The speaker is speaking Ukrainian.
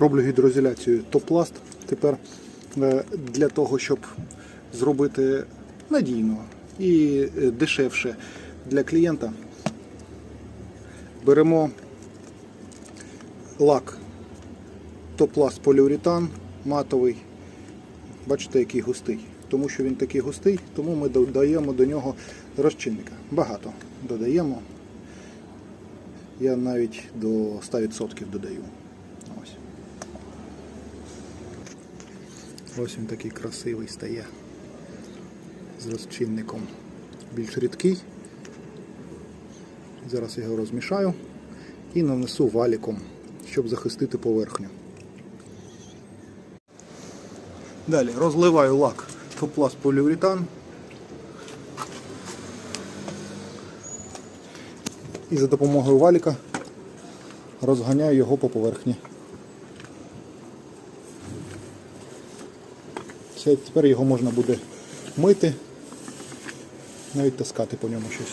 Роблю гідроізоляцію топласт. Тепер е, для того, щоб зробити надійно і дешевше для клієнта, беремо лак топласт поліуретан матовий. Бачите, який густий. Тому що він такий густий, тому ми додаємо до нього розчинника. Багато додаємо. Я навіть до 100% додаю. Ось. Ось він такий красивий стає. З розчинником. Більш рідкий. Зараз його розмішаю і нанесу валіком, щоб захистити поверхню. Далі розливаю лак топласт поліуретан. І за допомогою валіка розганяю його по поверхні. Це тепер його можна буде мити, навіть таскати по ньому щось.